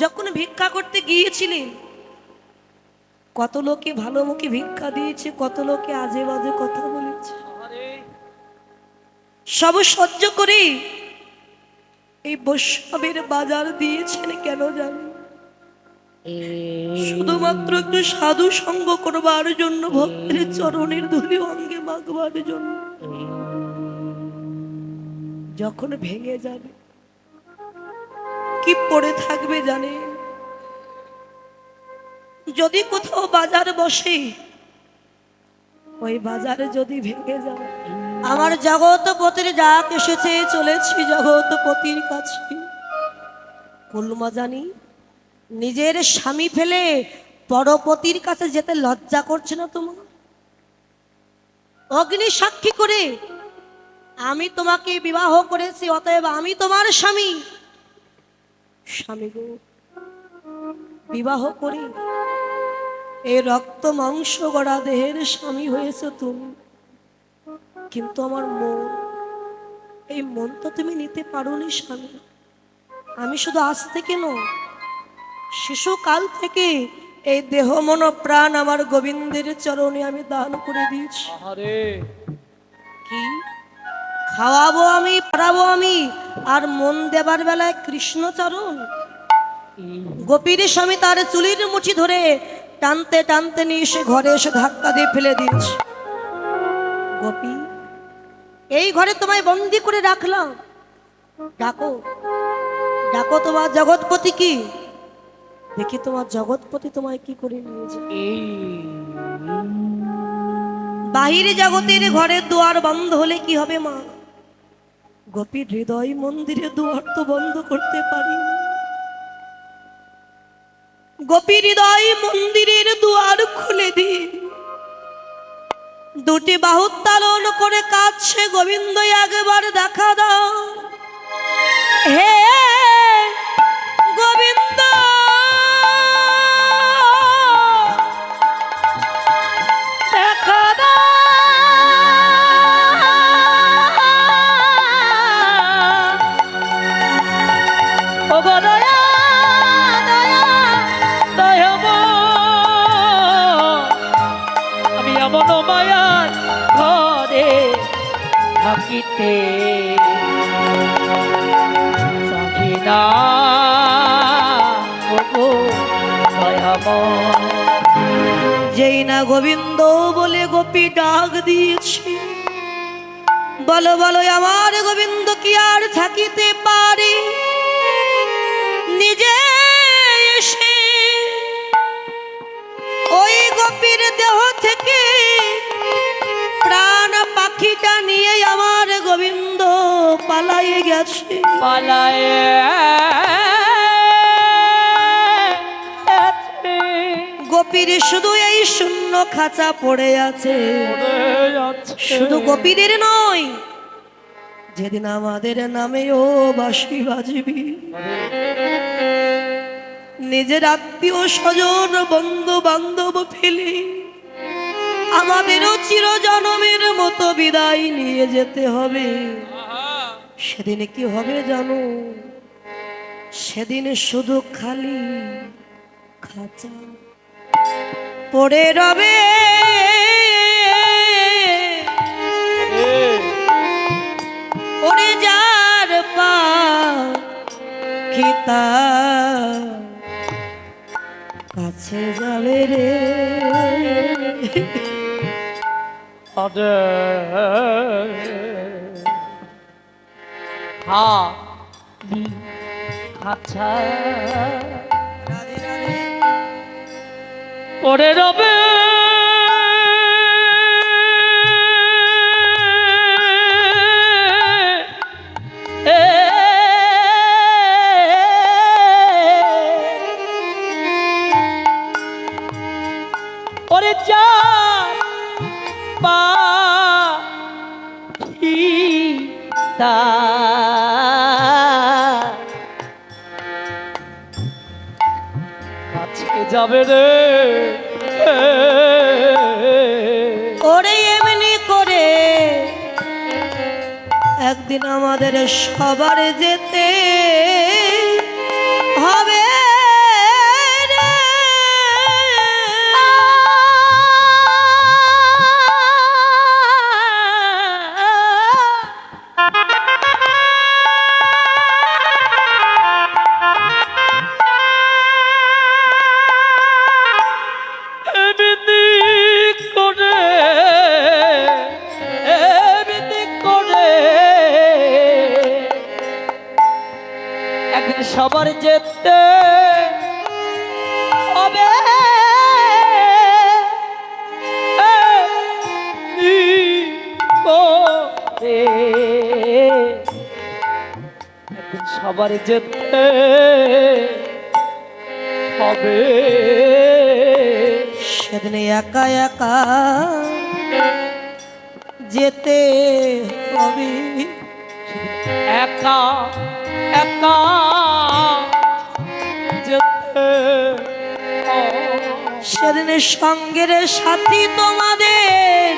যখন ভিক্ষা করতে গিয়েছিলেন কত লোকে ভালো মুখে ভিক্ষা দিয়েছে, কত লোকে আজে বাজে কথা বলেছে। সব সহ্য করে এই বৈষ্ণবের বাজার দিয়েছেন কেন জানেন শুধুমাত্র একটু সাধু সঙ্গ করবার জন্য, ভক্তের চরণের ধুলি অঙ্গে মাখবার জন্য। যখন ভেঙে যাবে কি পড়ে থাকবে জানে? যদি কোথাও বাজার বসে, ওই বাজারে যদি ভেঙে যায়। আমার জগৎপতির ডাক এসেছে, চলেছি জগৎপতির কাছে। কুলমা জানি, নিজের স্বামী ফেলে পরপতির কাছে যেতে লজ্জা করছে না তোমার? অগ্নি সাক্ষী করে, আমি তোমাকে বিবাহ করেছি, অতএব আমি তোমার স্বামী। স্বামী গো বিবাহ করে। এই রক্ত মাংস গড়া দেহের স্বামী হয়েছে তুমি। কিন্তু আমার মন এই মন তো তুমি নিতে পারোনি স্বামী। আমি শুধু আজ থেকে নয় শিশুকাল থেকে এই দেহ মন প্রাণ আমার গোবিন্দের চরণে আমি দান করে দিয়েছি। কি? খাওয়াবো আমি পড়াবো আমি আর মন দেবার বেলায় কৃষ্ণচরণ। গোপীর স্বামী তার চুলির মুঠি ধরে টানতে টানতে নিয়ে এসে ঘরে এসে ধাক্কা দিয়ে ফেলে দিয়েছে। গোপী এই ঘরে তোমায় বন্দি করে রাখলাম। ডাকো ডাকো তোমার জগৎপতি কি? দেখি তোমার জগৎপতি তোমায় কি করে নিয়ে যায়। বাহিরে জগতের ঘরের দুয়ার বন্ধ হলে কি হবে মা? গোপীর হৃদয় মন্দিরে দুয়ার তো বন্ধ করতে পারি। গোপী হৃদয় মন্দিরের দুয়ার খুলে দি দুটি বাহুত তালন করে কাছে গোবিন্দ, একবার দেখা দাও। হে বলো বলো আমার গোবিন্দ কি আর থাকিতে পারে? নিজে এসে ওই গোপীর দেহ থেকে প্রাণ পাখিটা নিয়ে আমার গোবিন্দ পালাইয়ে গেছে। পালায় গোপীর শুধু এই শূন্য খাঁচা পড়ে আছে। শুধু গোপীদের নয়, যেদিন আমাদের নামে ও বাঁশি বাজবি, নিজের আত্মীয় স্বজন বন্ধু বান্ধব ফেলে আমাদেরও চিরজনমের মতো বিদায় নিয়ে যেতে হবে। সেদিন কি হবে জানো? সেদিন শুধু খালি খাঁচা পড়ে রবে। খিতা কাছে যাবে রে। হা আচ্ছা। পরে রবে। তা কাছে যাবে রে। ওরে এমনি করে একদিন আমাদের সবার যেতে যেতে হবে। সবার যেতে হবে সেদিন একা একা যেতে হবে একা একা সেদিন সঙ্গের সাথী তোমাদের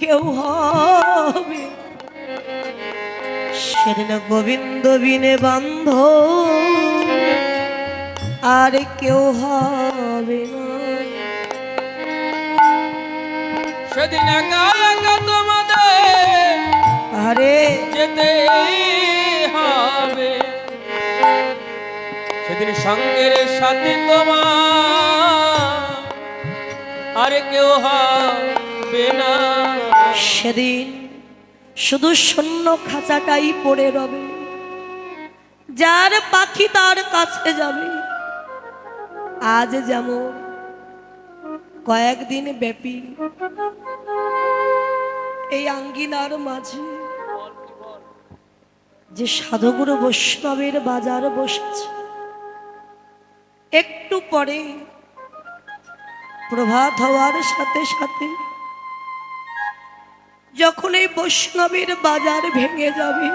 কেউ হবে। সেদিন গোবিন্দ বিনে বান্ধ আর কেউ হবে সেদিন একা একা তোমাদের আরে যেতে হবে। সেদিন সঙ্গের সাথে তোমার আর কেউ হবে না। সেদিন শুধু শূন্য খাঁচাটাই পড়ে রবে, যার পাখি তার কাছে যাবে। আজ যেমন কয়েকদিন ব্যাপী এই আঙ্গিনার মাঝে যে সাধুগুরু বৈষ্ণবের বাজার বসেছে একটু পরে প্রভাত হওয়ার সাথে সাথে যখন এই বৈষ্ণবের বাজার ভেঙে যাবে,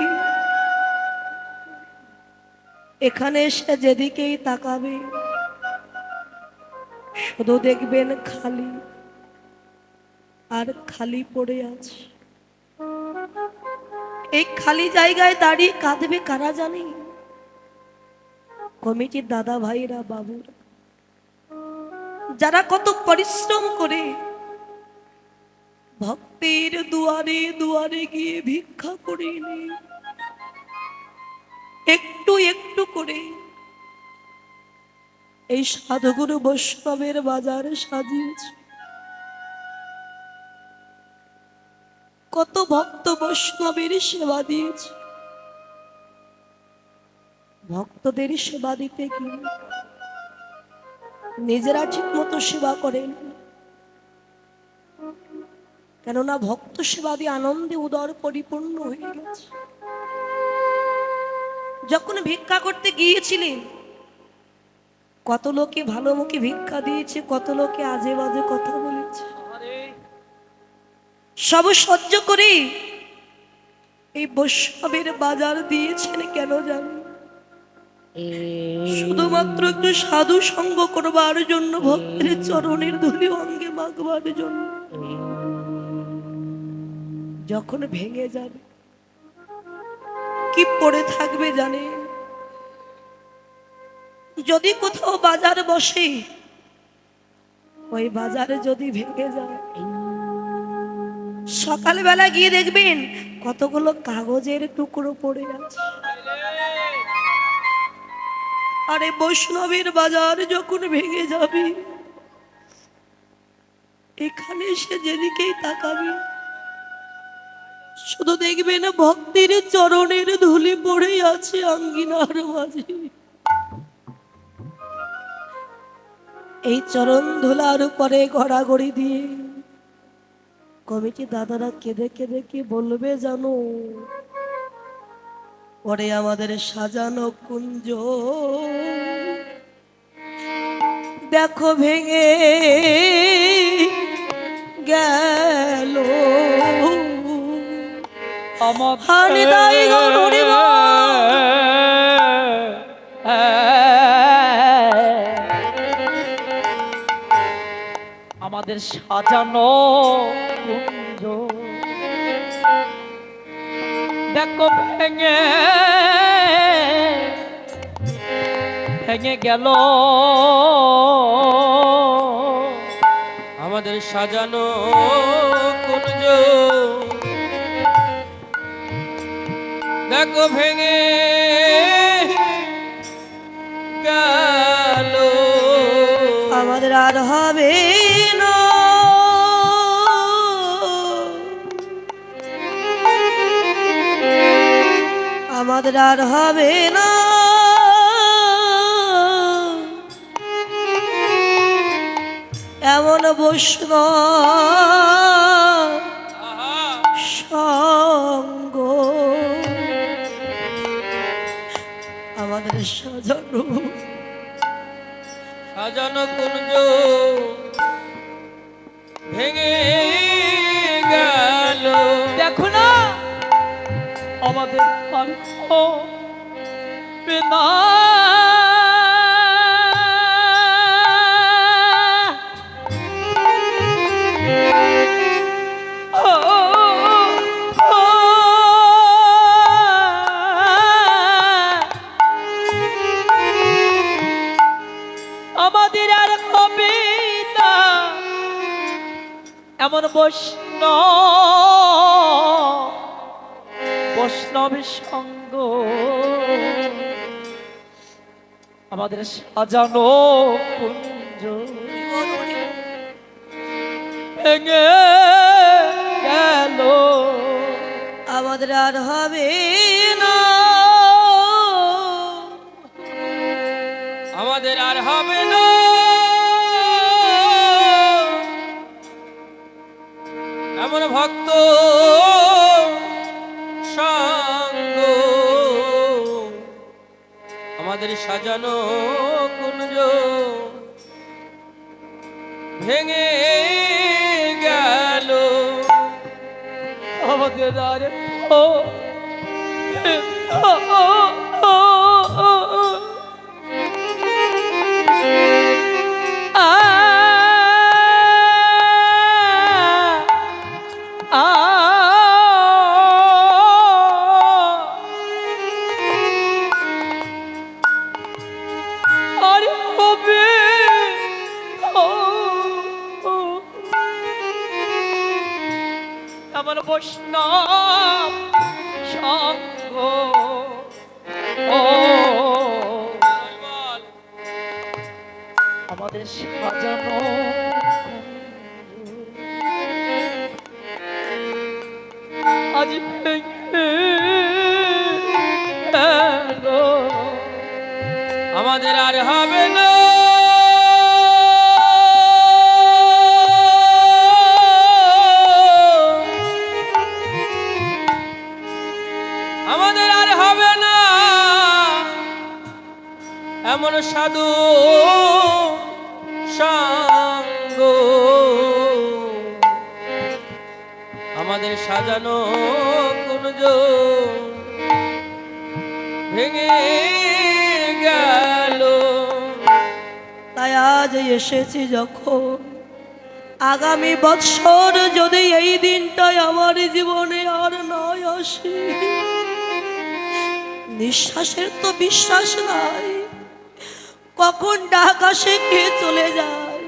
এখানে এসে যেদিকেই তাকাবে, শুধু দেখবেন খালি আর খালি পড়ে আছে। এই খালি জায়গায় দাঁড়িয়ে কাঁদবে কারা জানে? কমিটির দাদা ভাইরা, বাবুরা, যারা কত পরিশ্রম করে ভক্তের দুয়ারে দুয়ারে গিয়ে ভিক্ষা করে একটু একটু করে এই সাধুগুরু বৈষ্ণবের বাজার সাজিয়েছে। কত ভক্ত বৈষ্ণবের সেবা দিয়েছে। ভক্তদের সেবা দিতে গিয়ে নিজেরা ঠিক মতো সেবা করেন? কেননা ভক্ত সেবা দিয়ে আনন্দে উদর পরিপূর্ণ হয়ে গেছে। যখন ভিক্ষা করতে গিয়েছিলেন, কত লোকে ভালো মুখে ভিক্ষা দিয়েছে, কত লোকে আজে বাজে কথা বলেছে। সব সহ্য করে এই বৈষ্ণবের বাজার দিয়েছেন কেন জানেন? শুধুমাত্র একটু সাধু সঙ্গ করবার জন্য ভক্তের চরণের ধুলি অঙ্গে মাখবার জন্য। যখন ভেঙে যাবে, কি পড়ে থাকবে জানে? যদি কোথাও বাজার বসে, ওই বাজারে যদি ভেঙে যায়, সকালবেলা গিয়ে দেখবেন কতগুলো কাগজের টুকরো পড়ে আছে। আরে বৈষ্ণবের বাজার যখন ভেঙে যাবে, এখানে সে যেদিকেই তাকাবে, শুধু দেখবে না ভক্তির চরণের ধুলি পড়ে আছে আঙ্গিনার মাঝে। এই চরণ ধুলার উপরে গড়াগড়ি দিয়ে কমিটি দাদারা কেঁদে কেঁদে কি বলবে জানো? পরে আমাদের সাজানো কুঞ্জ। দেখো ভেঙে গেল। আমাদের সাজানো কুঞ্জ। ভেঙে ভেঙে গেল। আমাদের সাজানো কুঞ্জ। দেখো ভেঙে গেল। আমাদের আর হবে না। আমাদের আর হবে না। এমন বৈষ্ণ সঙ্গ আমাদের সাজানো সাজানো কুঞ্জ আর আমাদের সাজানো কুঞ্জ। ভেঙে গেল। আমাদের আর হবে না। সাজানো কুঞ্জ ভেঙে গেল। আমাদের আর ও সাজানো আমাদের আর হবে না। আমাদের আর হবে না। এমন সাধু সাজানো কুঞ্জ ভেঙে গেল। তাই আজ এসেছি যখন আগামী বৎসর যদি এই দিনটাই আমার জীবনে আর নয় আসে। নিঃশ্বাসের তো বিশ্বাস নাই, কখন ডাক আসে কে চলে যায়।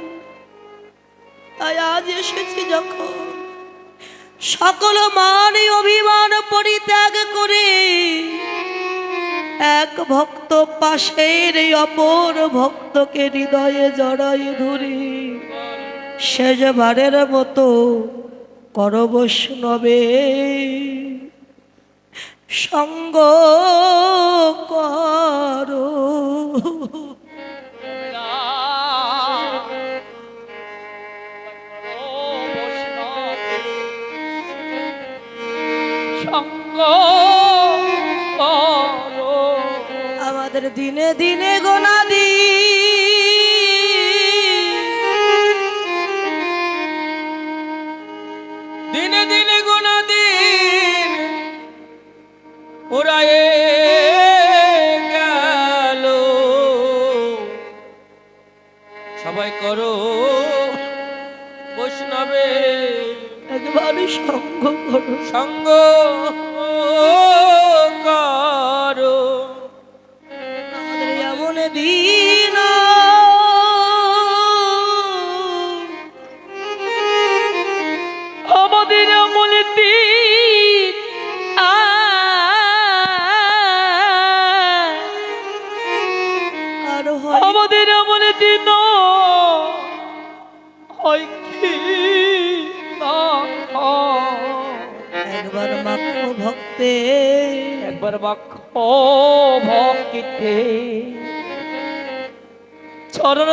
তাই আজ এসেছি যখন সকল মান অভিমান পরিত্যাগ করে এক ভক্ত পাশের অপর ভক্তকে হৃদয়ে জড়াই ধরে শেষবারের মতো কর বৈষ্ণবে সঙ্গ করো। আমাদের দিনে দিনে গোনা দি। দিনে দিনে গোনা দিন। ওরায়ে গেল। সবাই করো বৈষ্ণবে একবারই সঙ্গ করো। সঙ্গ।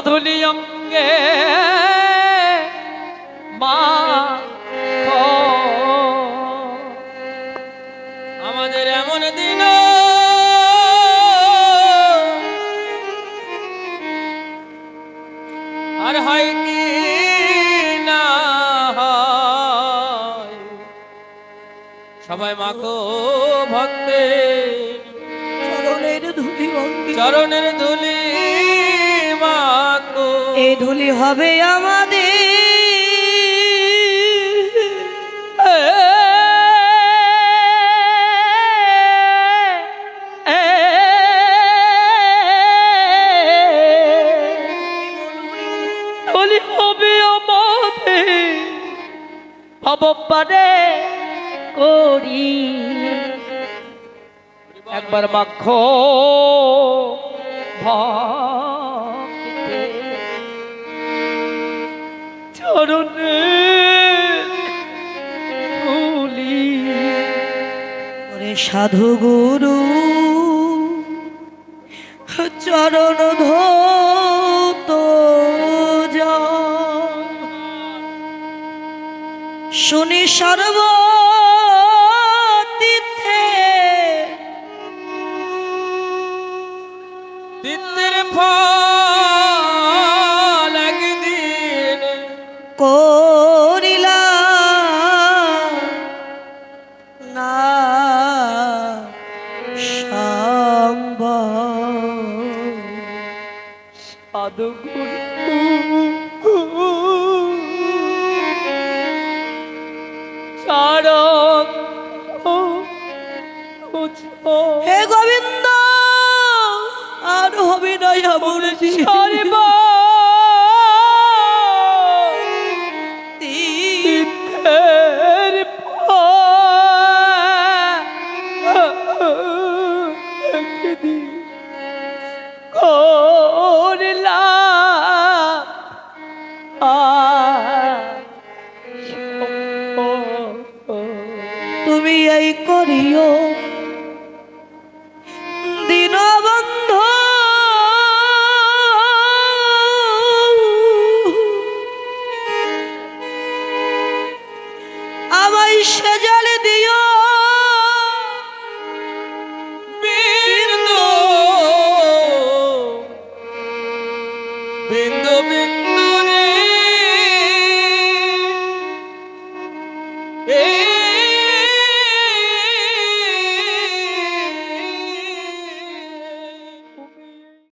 ধুলি পারে করি। একবার মাখ চরণ ভুলি সাধু গুরু চরণ ধর। শুনি সর্ব স্মারক হে গোবিন্দ আর হবে না এমন সর্বা